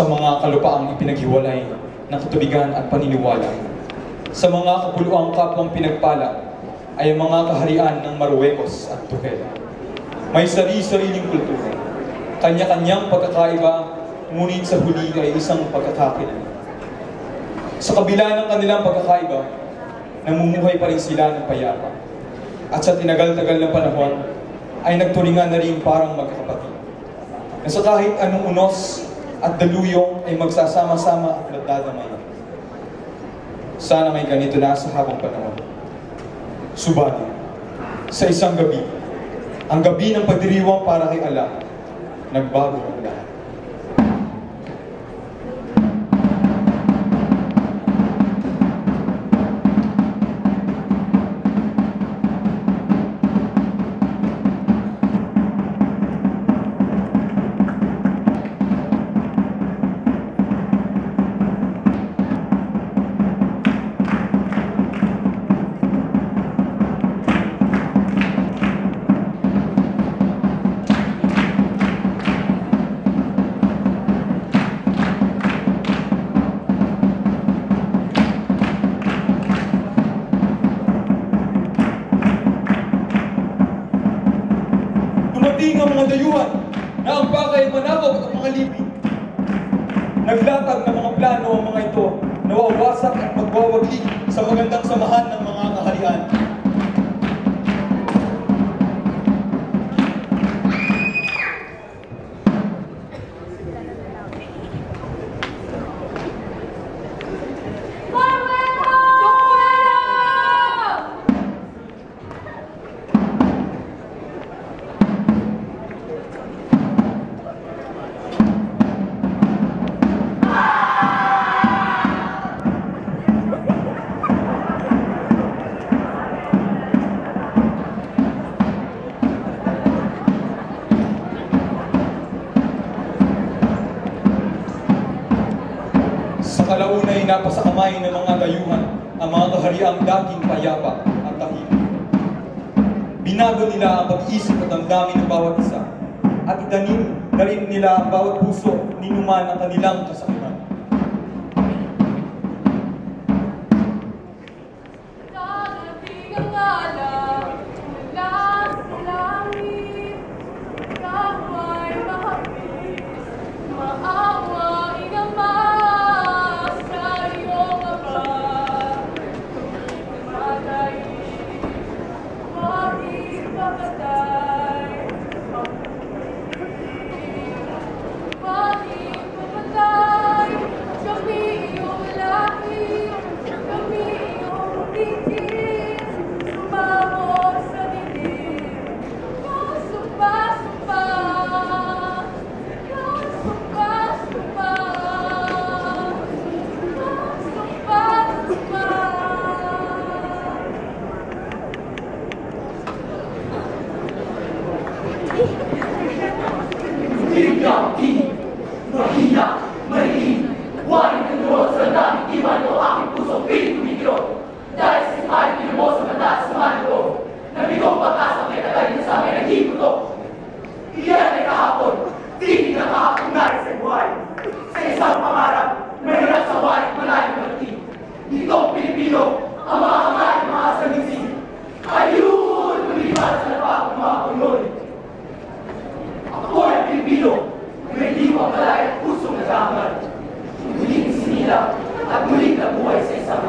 sa mga kalupaang ipinaghiwalay ng katubigan at paniniwala. Sa mga kapuluang kapwang pinagpala ay ang mga kaharian ng Marruecos at Tuhel. May sari-sariling kultura, kanya-kanyang pagkakaiba, ngunit sa huli ay isang pagkakakilan. Sa kabila ng kanilang pagkakaiba, namumuhay pa rin sila ng payapa. At sa tinagal-tagal na panahon, ay nagturingan na rin parang magkakapatid. Na sa kahit anong unos at daluyong ay magsasama-sama at nagdadamay. Sana may ganito na sa habang panahon. Subalit, sa isang gabi, ang gabi ng pagdiriwang para kay Allah, nagbago ang lahat. Mga lipi. Naglatag ng mga plano kalaunay napasa kamay ng mga dayuhan ang mga kahariang dating payapa at tahimik. Binago nila ang pag-iisip at damdamin ng bawat isa at itanim na rin nila ang bawat puso ninuman ang kanilang kasakiman. Sinila at muling nabuhay sa isang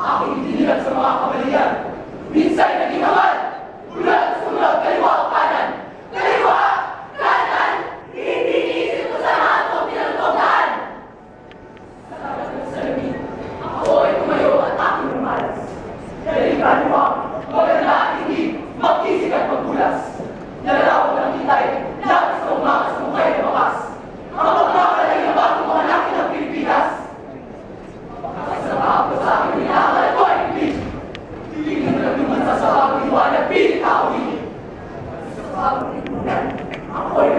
aking itinilag sa mga kamalian. Minsan naging hangal! Amen.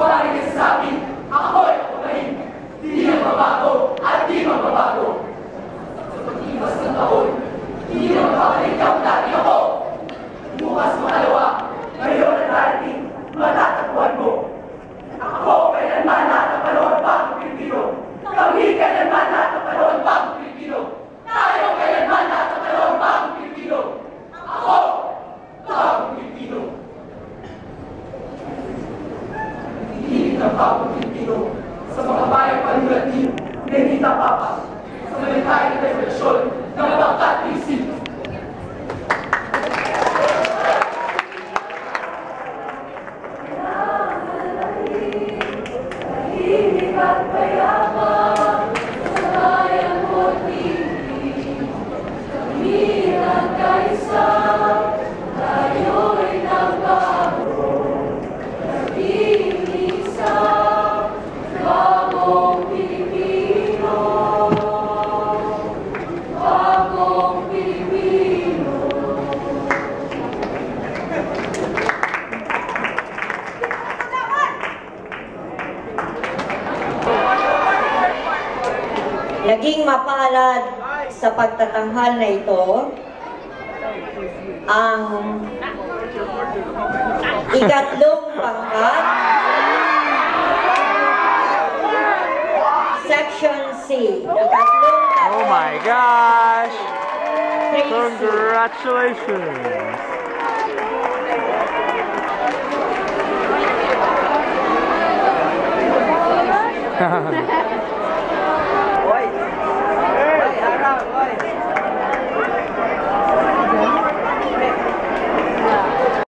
fora que sabe た。その痛いで palad sa pagtatanghal na ito ang ikatlong pangkat Section C. Ikatlong Oh my gosh! Congratulations!